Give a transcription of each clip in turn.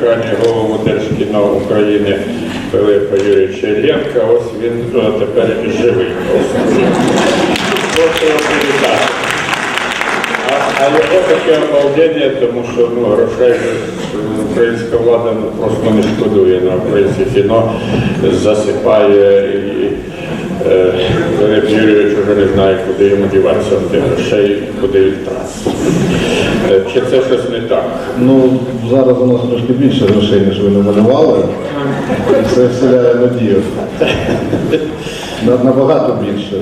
екрані голову Держкіно України Пилипа Юрійовича Іллєнка, ось він е, тепер живий. А, його таке обалдення, тому що ну, грошей українська влада ну, просто не шкодує. На українське кіно, засипає е, Юрійович вже не знає, куди йому діватися від грошей, куди їх тратити. Е, Чи це щось не так? Ну, зараз у нас трошки більше грошей, ніж ви намалювали. І це вселяє надію. Набагато більше.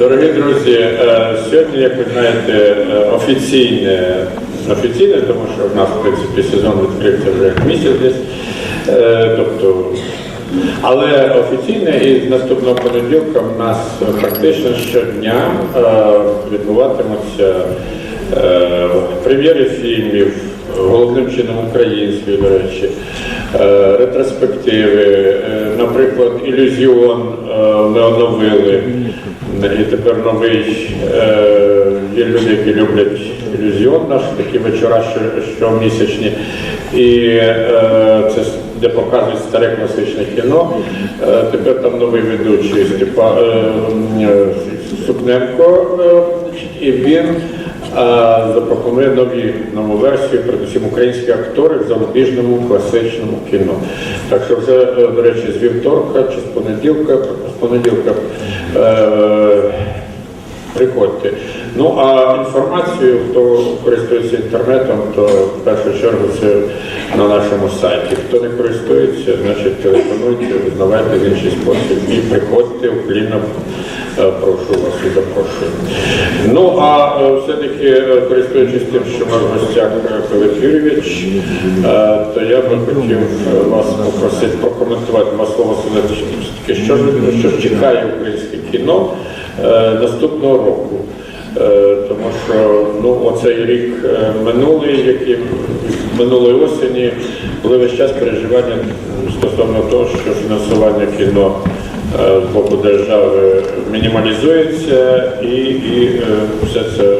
Дорогі друзі, е, сьогодні, як ви знаєте, е, офіційне, офіційне, тому що в нас, в принципі, сезон відкрився вже як місяць десь. Е, Тобто, але офіційне і з наступного понеділка в нас практично щодня е, відбуватимуться е, прем'єри фільмів, головним чином української, до речі, е, ретроспективи, наприклад, ілюзіон ми оновили. І тепер новий є люди, які люблять ілюзіон наш, такі вечора що- щомісячні. І це де показують старе класичне кіно. Е, тепер там новий ведучий Степа, е, е, Супненко, і він запропонує нові нову версію, передусім українські актори в зарубіжному класичному кіно. Так що вже, до речі, з вівторка чи з понеділка, з понеділка приходьте. Ну а інформацію, хто користується інтернетом, то в першу чергу це на нашому сайті. Хто не користується, значить телефонуйте, узнавайте в інший спосіб і приходьте в Клінов. Е, Прошу вас і запрошую. Ну а е, все-таки е, користуючись тим, що ми в гостях Пилип Юрійович, то я би хотів вас попросити прокоментувати два слова все-таки, що ж чекає українське кіно наступного року. Е, Тому що ну, оцей рік е, минулий, який минулої осені, були весь час переживання стосовно того, що фінансування кіно е, з боку держави мінімалізується і, і все це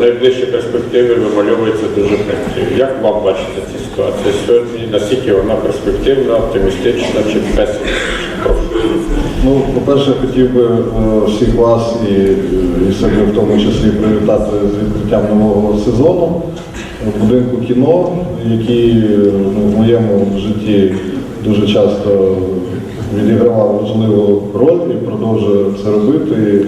найближчі перспективи вимальовуються дуже прикро. Як вам бачите ці ситуації сьогодні? Наскільки вона перспективна, оптимістична чи песимістична? Ну, по-перше, хотів би е, всіх вас і, і себе в тому числі привітати з відкриттям нового сезону в будинку кіно, який е, ну, в моєму житті дуже часто відігравав важливу роль і продовжує це робити.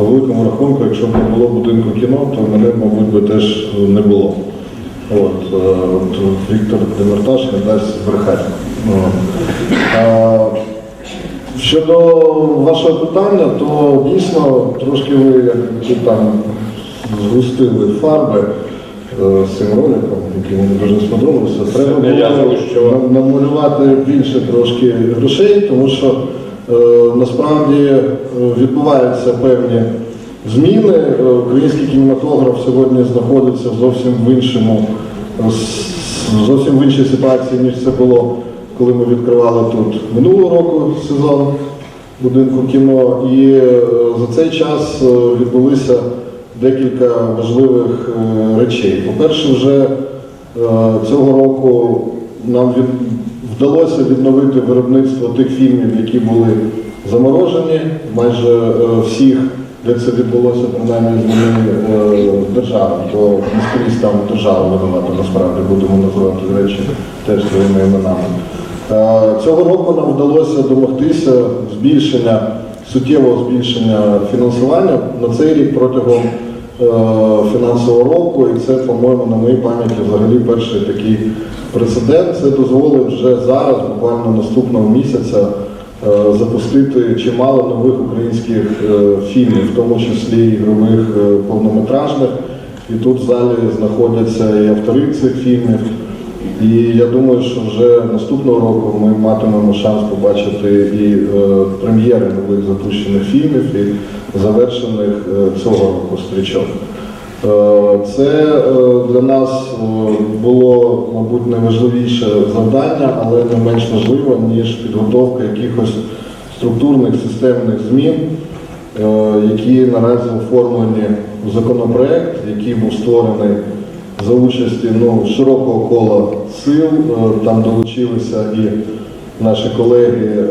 По великому рахунку, якщо б не було будинку кіно, то мене, мабуть, би теж не було. От, е, от Віктор Демерташ не дасть брехати. Щодо вашого питання, то дійсно трошки ви там згустили фарби е, з цим роликом, який мені дуже сподобався. Треба було намалювати більше трошки грошей, тому що е, насправді е, відбуваються певні зміни. Е, Український кінематограф сьогодні знаходиться зовсім в іншому, зовсім в іншій ситуації, ніж це було коли ми відкривали тут минулого року сезон будинку кіно. І е, за цей час е, відбулися декілька важливих е, речей. По-перше, вже е, цього року нам вдалося відновити виробництво тих фільмів, які були заморожені, майже е, всіх, де це відбулося, принаймні з вини е, то не скрізь там держава винувата, насправді будемо називати речі теж своїми іменами. Е, Цього року нам вдалося домогтися збільшення, суттєвого збільшення фінансування на цей рік протягом фінансового року, і це, по-моєму, на моїй пам'яті взагалі перший такий прецедент. Це дозволить вже зараз, буквально наступного місяця, е, запустити чимало нових українських е, фільмів, в тому числі ігрових е, повнометражних. І тут в залі знаходяться і автори цих фільмів. І я думаю, що вже наступного року ми матимемо шанс побачити і е, прем'єри нових запущених фільмів, і завершених е, цього року стрічок. Е, Це е, для нас е, було, мабуть, найважливіше завдання, але не менш важливо, ніж підготовка якихось структурних системних змін е, які наразі оформлені в законопроект, який був створений за участі ну, широкого кола сил. Е, Там долучилися і наші колеги е,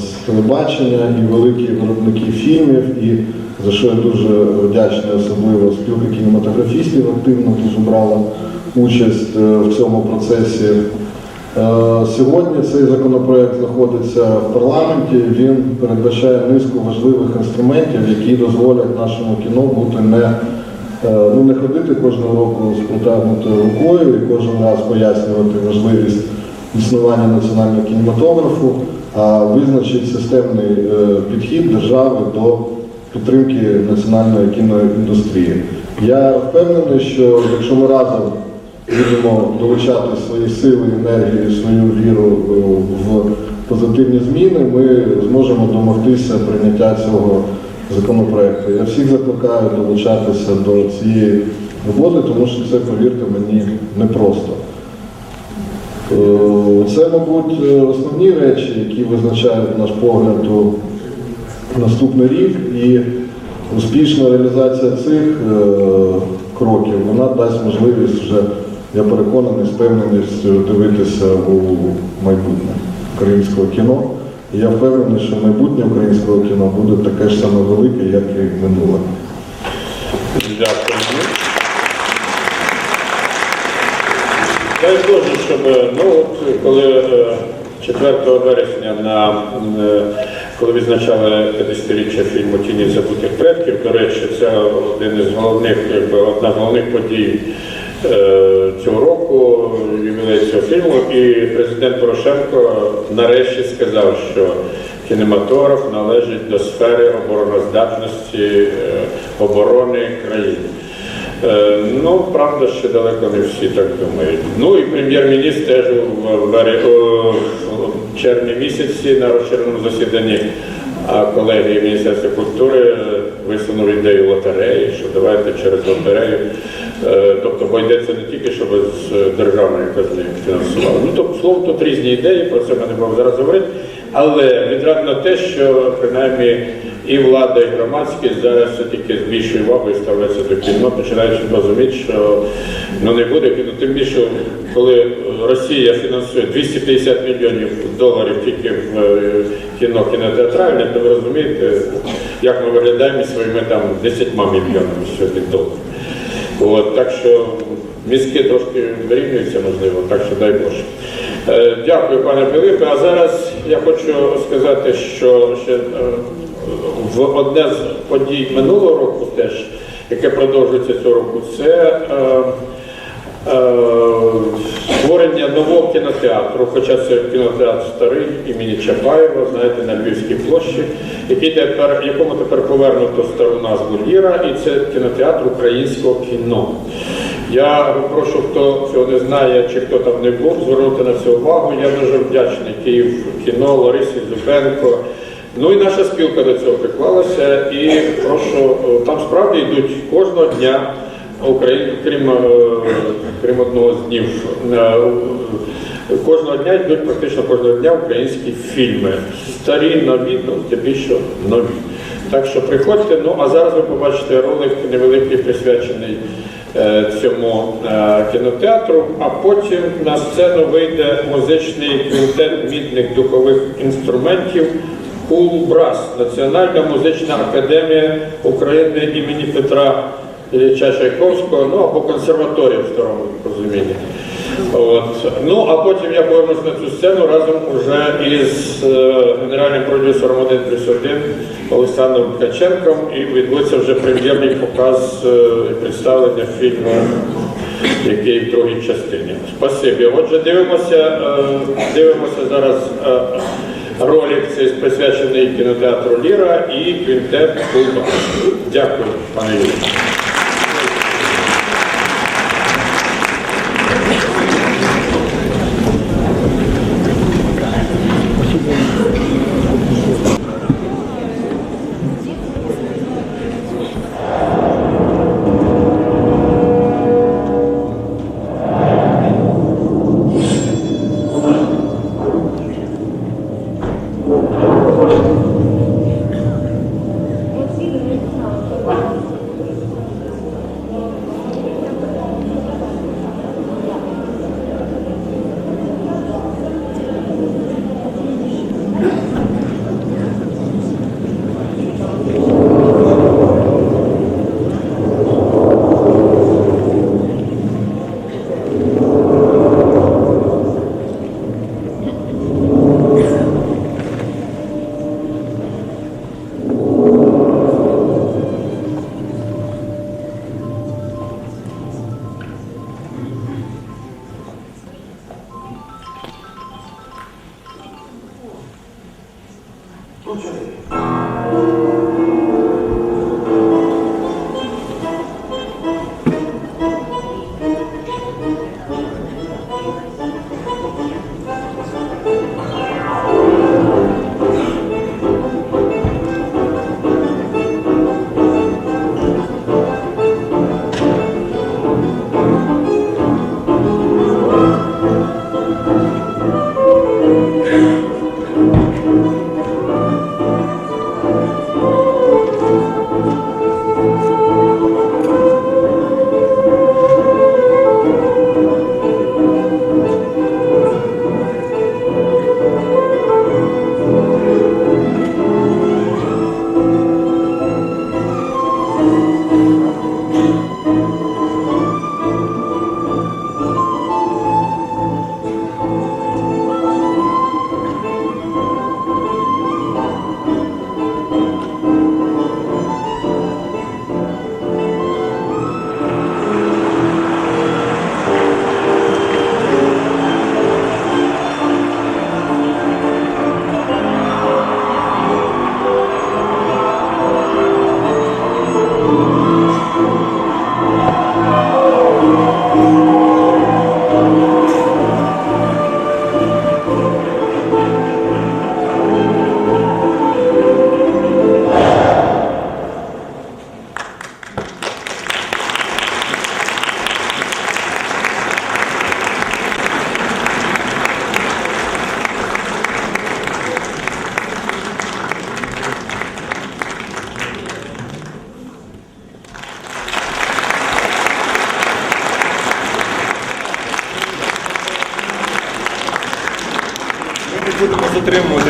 з телебачення, і великі виробники фільмів, і за що я дуже вдячний, особливо спілка кінематографістів активно дуже брала участь е, в цьому процесі. Е, Сьогодні цей законопроект знаходиться в парламенті. Він передбачає низку важливих інструментів, які дозволять нашому кіно бути не, ну, не ходити кожного року з протягнутою рукою і кожен раз пояснювати важливість існування національного кінематографу, а визначить системний е, підхід держави до підтримки національної кіноіндустрії. Я впевнений, що якщо ми разом будемо долучати свої сили, енергію, свою віру е, в позитивні зміни, ми зможемо домогтися прийняття цього законопроекту. Я всіх закликаю долучатися до цієї роботи, тому що це, повірте мені, непросто. Е, Це, мабуть, е, основні речі, які визначають наш погляд у наступний рік, і успішна реалізація цих е, кроків вона дасть можливість вже, я переконаний, з певненістю дивитися у майбутнє українського кіно. І я впевнений, що майбутнє українського кіно буде таке ж саме велике, як і минуле. Дякую. Дай Боже, щоб ну, от, коли е, 4 вересня на е, коли відзначали 50-річчя фільму Тіні забутих предків, до речі, це один із головних, якби одна з головних подій е, цього року, ювілей цього фільму, і президент Порошенко нарешті сказав, що кінематограф належить до сфери обороноздатності е, оборони країни. Е, Ну, правда, ще далеко не всі так думають. Ну і прем'єр-міністр теж у червні місяці на розширеному засіданні колегії Міністерства культури е, висунув ідею лотереї, що давайте через лотерею. Е, Тобто, бо йдеться не тільки, щоб з державної казни фінансували. Ну, тобто, слово, тут різні ідеї, про це ми не будемо зараз говорити. Але відрадно те, що принаймні і влада, і громадськість зараз все-таки з більшою увагою ставляться до кіно, починаючи розуміти, що ну не буде кіно. Тим більше, коли Росія фінансує 250 мільйонів доларів тільки в е, кіно кінотеатральне, то ви розумієте, як ми виглядаємо своїми там 10 мільйонами сьогодні доларів. От, так що мізки трошки вирівнюються, можливо, так що дай Боже. Е, Дякую, пане Пилипе. А зараз я хочу сказати, що ще е, в одне з подій минулого року теж, яке продовжується цього року, це е, е, створення нового кінотеатру, хоча це кінотеатр старий імені Чапаєва, знаєте, на Львівській площі, який тепер, якому тепер повернуто стару назву Ліра, і це кінотеатр українського кіно. Я прошу, хто цього не знає, чи хто там не був, звернути на це увагу. Я дуже вдячний Київ кіно, Ларисі Зубенко. Ну і наша спілка до цього приклалася. І прошу, е, там справді йдуть кожного дня Україн, крім, е, крім одного з днів. е, Кожного дня йдуть практично кожного дня українські фільми. Старі, нові, ну здебільшого нові. Так що приходьте. Ну а зараз ви побачите ролик невеликий присвячений е, цьому е, кінотеатру, а потім на сцену вийде музичний квінтет мідних духових інструментів Кулбрас, Національна музична академія України імені Петра Ілліча Чайковського, ну або консерваторія в старому розумінні. От. Ну, а потім я повернусь на цю сцену разом уже із е, генеральним продюсером 1 плюс 1 Олександром Ткаченком і відбудеться вже прем'єрний показ е, представлення фільму, який в другій частині. Спасибі. Отже, дивимося, е, дивимося зараз ролик цей присвячений кінотеатру Ліра і квінтет Кулба. Дякую, пане Юрію.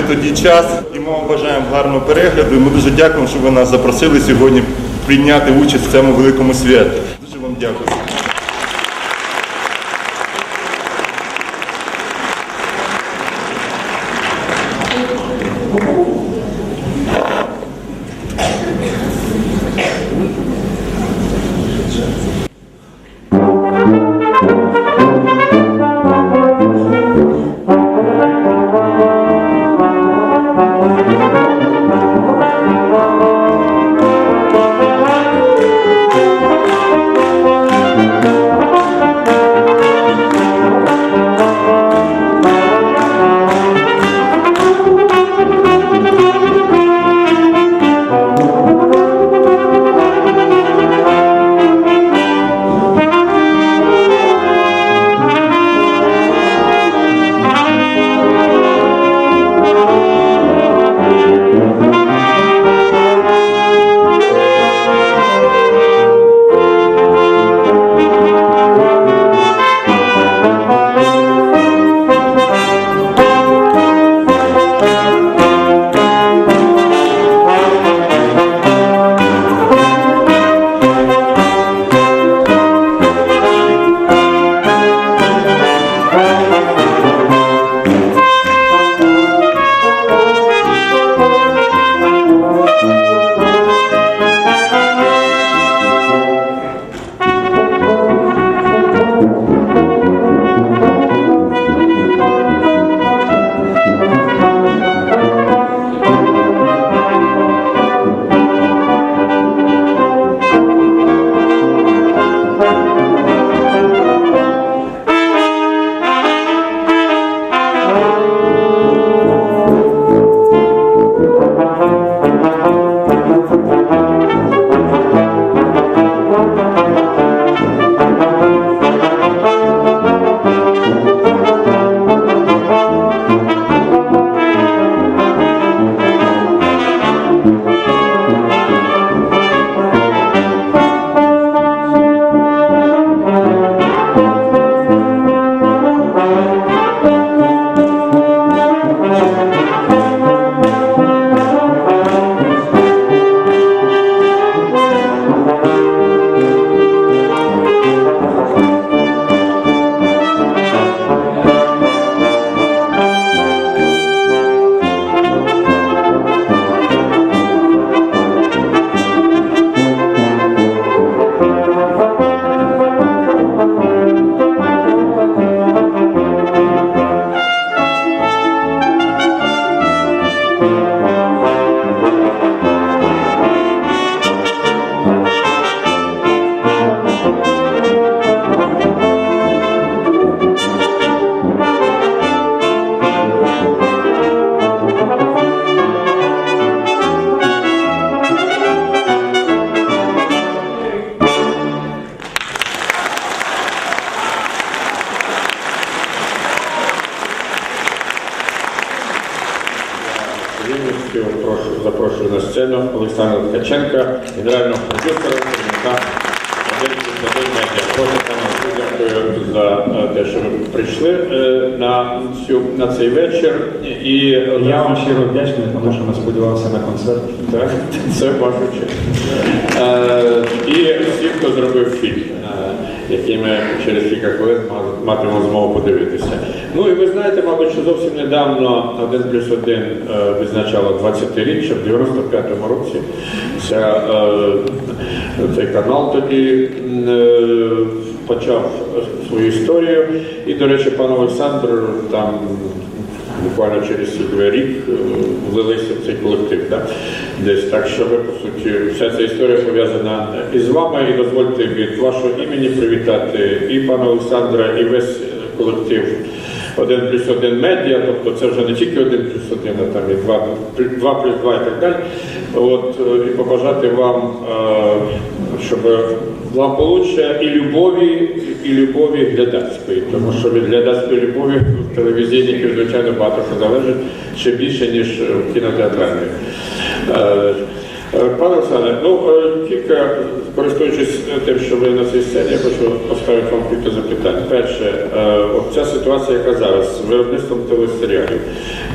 Тоді час і ми вам бажаємо гарного перегляду. Ми дуже дякуємо, що ви нас запросили сьогодні прийняти участь в цьому великому святі. Дуже вам дякую. Це честь. Е, і всі, хто зробив фільм, е, який ми через кілька хвилин матимемо змогу подивитися. Ну і ви знаєте, мабуть, що зовсім недавно 1 плюс 1 відзначало 20-річчя в 95-му році. Ця, е, цей канал тоді е, почав свою історію. І, до речі, пан Олександр там буквально через рік е, влилися в цей колектив. Да? Десь так, що ви, по суті, вся ця історія пов'язана із вами. І дозвольте від вашого імені привітати і пана Олександра, і весь е, колектив. Один плюс один медіа, тобто це вже не тільки один плюс один, а там і два, два плюс два і так далі. От, е, і побажати вам, е, щоб благополуччя і любові, і любові глядацької, тому що від глядацької любові в телевізійників, звичайно, багато що залежить ще більше, ніж в кінотеатральних. Е, е, Пане Олександре, ну е, кілька, користуючись тим, що ви на цій сцені, я хочу поставити вам кілька запитань. Перше, е, ця ситуація, яка зараз з виробництвом телесеріалів.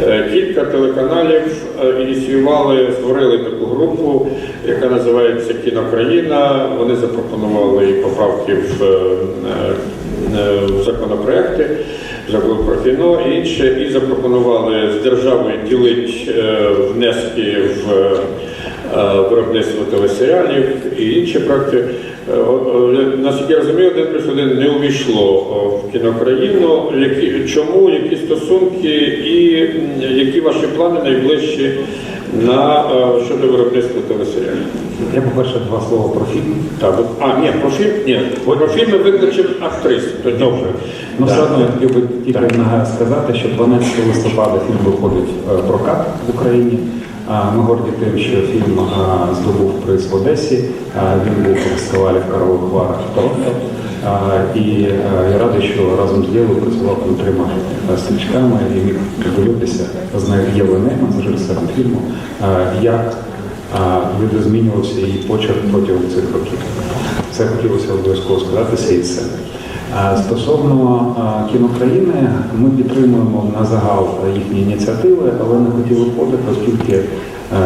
Е, Кілька телеканалів е, ініціювали, створили таку групу, яка називається Кінокраїна. Вони запропонували поправки в, е, е, законопроекти, закон про кіно і інше, і запропонували з державою ділити е, внески в е, виробництво телесеріалів і інші проекти. Е, е, Наскільки я розумію, один плюс один не увійшло в кінокраїну. Які, чому, які стосунки і які ваші плани найближчі на е, щодо виробництва телесеріалів? Я, по-перше, два слова про фільм. Так, а, ні, про фільм, ні, про фільми викличемо актрис. Тоді вже. Ну, все одно я хотів би тільки сказати, що 12 листопада фільм виходить е, прокат в Україні. Ми горді тим, що фільм здобув приз в Одесі. Він був у фестивалі в Карлових Варах Торонто. І я радий, що разом з Євою працював над трьома стрічками і міг подивитися з нею Євою Нейман, з режисером фільму, як а, видозмінювався її почерк протягом цих років. Це хотілося обов'язково сказати з цієї сцени. А Стосовно кінокраїни, ми підтримуємо на загал їхні ініціативи, але не хотіли входити, оскільки е,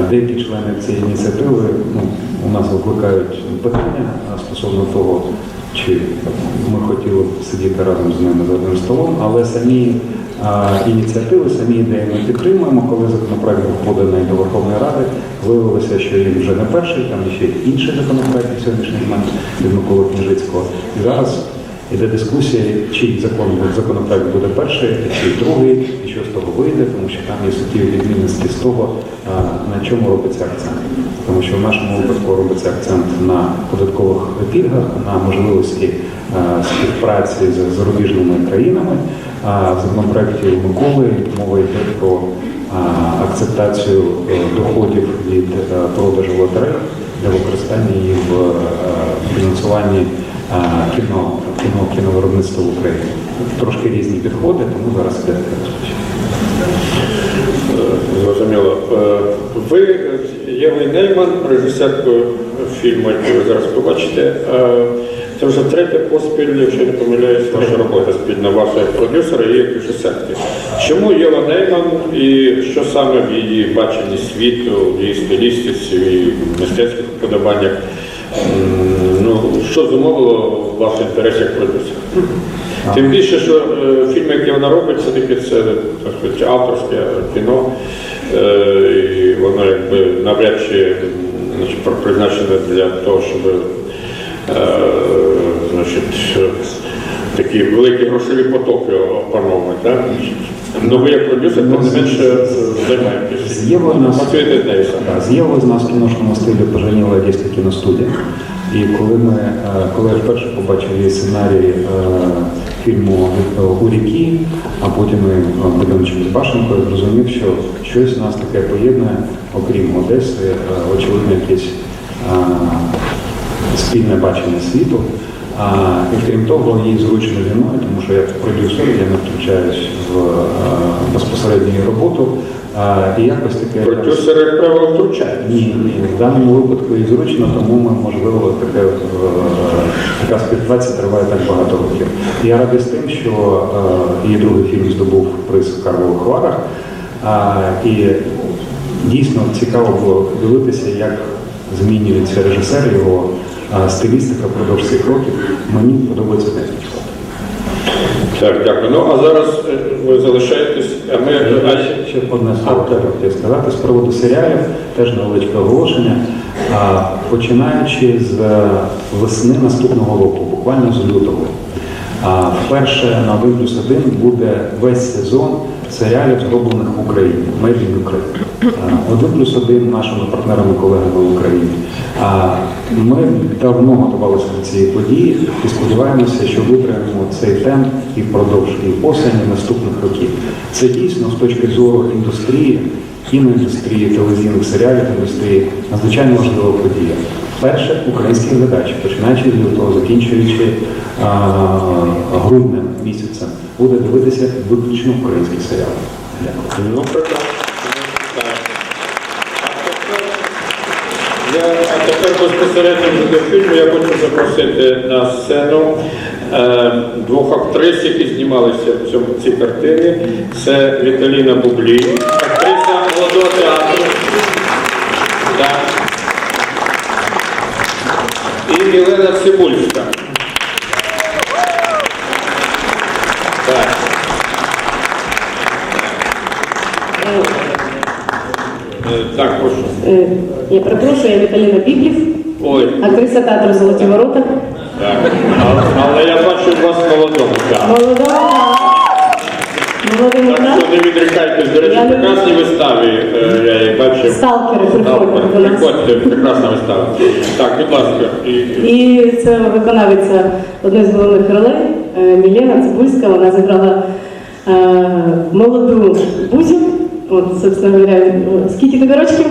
деякі члени цієї ініціативи ну, у нас викликають питання стосовно того, чи ми хотіли б сидіти разом з ними за одним столом, але самі ініціативи, самі ідеї ми підтримуємо. Коли законопроект був поданий до Верховної Ради, виявилося, що він вже не перший, там ще інший законопроект сьогоднішній момент від Миколи Княжицького. І зараз Іде дискусія, чий закон законопроект буде перший, чи другий, і що з того вийде, тому що там є суттєві відмінності з того, на чому робиться акцент. Тому що в нашому випадку робиться акцент на податкових пільгах, на можливості співпраці з зарубіжними країнами. А в законопроекті Миколи мова йде про акцептацію е, доходів від е, продажу лотерей для використання їх в е, фінансуванні кіно, кіно, кіновиробництва в Україні. Трошки різні підходи, тому зараз іде така. Е, Зрозуміло. Е, Ви е, Євгеній Нейман, режисеркою фільму, який ви зараз побачите. Це вже третя поспіль, якщо не помиляюсь, ваша робота спільна ваша як продюсера і як режисерки. Чому Єва Нейман і що саме в її баченні світу, в її стилістиці, в її мистецьких вподобаннях? Що зумовило ваш інтерес як продюсер? Тим більше, що е, фільми, які вона робить, це таки це так сказати, авторське кіно, е, і воно якби навряд чи значить, призначене для того, щоб е, значить, такі великі грошові потоки опановувати. Ну ви як продюсер, тим не менше е, займаєтесь. З Євою нас Працюєте з нею саме. З Євою з нас в кіношному стилі поженіла Одеська кіностудія. І коли ми, е, коли я вперше побачив її сценарій е, фільму У ріки, а потім е, будиночок з Башенкою, зрозумів, що щось нас таке поєднує, окрім Одеси, очевидно, якесь спільне бачення світу. А, і крім того, їй зручно зі мною, тому що як продюсер я не втручаюсь в а, безпосередню роботу. А, і якось таке Продюсери, як правило, втручають. ні, ні, в даному випадку і зручно, тому ми, можливо, таке, е, така співпраця триває так багато років. Я радий з тим, що е, її другий фільм здобув приз в Карлових Варах. А, і дійсно цікаво було дивитися, як змінюється режисер, його а, стилістика впродовж цих років. Мені подобається те. Так, дякую. Ну а зараз е, ви залишаєтесь, а ми Ще, ще одне слово хотів сказати з приводу серіалів, теж невеличке оголошення. Починаючи з е, весни наступного року, буквально з лютого, а, вперше на 1 плюс 1 буде весь сезон серіалів, зроблених в Україні, Made in Ukraine. 1 плюс 1 нашими партнерами-колегами в Україні. Ми давно готувалися до цієї події і сподіваємося, що витримаємо цей темп і впродовж і осені наступних років. Це дійсно з точки зору індустрії, кіноіндустрії, телевізійних серіалів індустрії надзвичайно важлива подія. Перше український глядач, починаючи з лютого, закінчуючи груднем місяцем, буде дивитися виключно українські серіали. Дякую. ну тепер безпосередньо до фільму я хочу запросити на сцену е, двох актрис, які знімалися в цьому цій картині. Це Віталіна актриса молодого театру. Так. І Мілена Цибульська. Так. Е, Так, прошу. Е, Я перепрошую, я Віталіна Біблів, Ой, актриса театру Золоті ворота. так. Але, але я бачу вас молодому. Так. Молода. Молодий Так що не відрікайтесь, до речі, Я не- прекрасній виставі, е, я бачив. Сталкери приходять до нас. Приходьте, прекрасна вистава. Так, будь ласка. І, І це виконавиця одної з головних ролей е, Мілена Цибульська. Вона зіграла е, молоду Бузю. От, собственно говоря, скільки тобі рочків?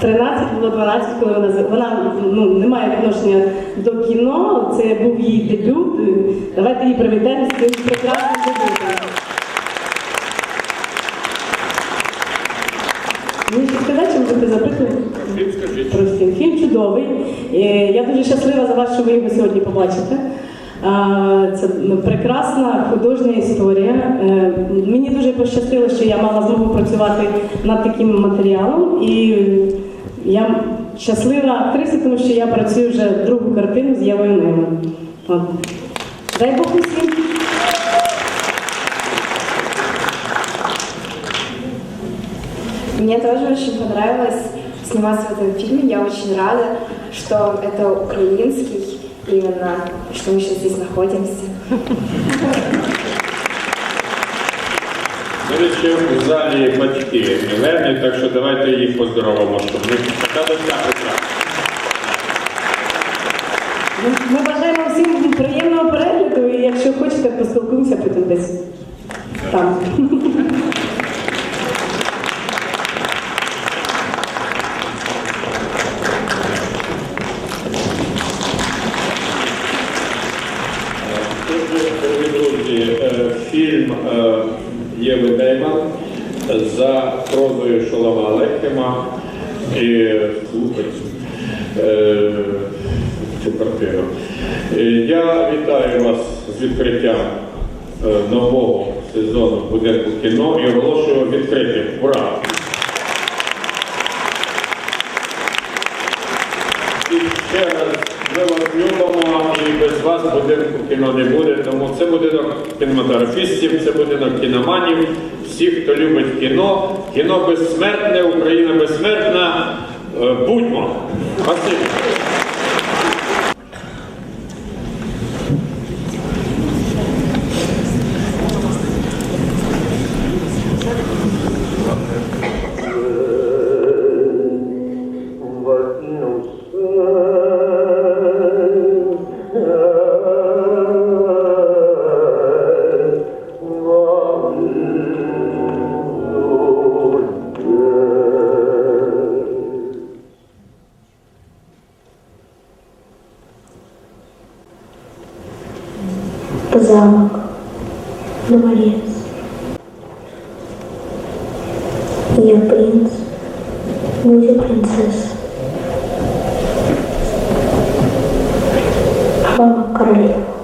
13, було 12, коли вона вона ну, не має відношення до кіно. Це був її дебют. Давайте її привітаємо з цим прекрасним дебютом. Мені ще сказати, що будете запитувати про фільм. Фільм чудовий. Е, Я дуже щаслива за вас, що ви його сьогодні побачите. Це ну, прекрасна художня історія. Е, Мені дуже пощастило, що я мала змогу працювати над таким матеріалом. І я щаслива актриса, тому що я працюю вже другу картину з Євою Нейман. От. Дай Бог усім. Мне тоже очень понравилось сниматься в этом фильме. Я очень рада, что это украинский, именно, что мы сейчас здесь находимся. До речі, в залі батьки Мілені, так що давайте їх поздоровимо, щоб ми така досяга. Ми бажаємо всім приємного перегляду, і якщо хочете, поспілкуємося потім десь там. Отже, дорогі друзі, е, фільм е, Єви Дейман за прозою Шолома Алехіма і слухайте е, цю картину. Е, Я вітаю вас з відкриттям е, нового сезону будинку кіно і оголошую відкритим. Ура! І ще раз ми вас любимо і без вас будинку кіно не буде. Тому це будинок кінематографістів, це будинок кіноманів, всіх, хто любить кіно. Кіно безсмертне, Україна безсмертна. Е, Будьмо! Спасибі! Мама королева.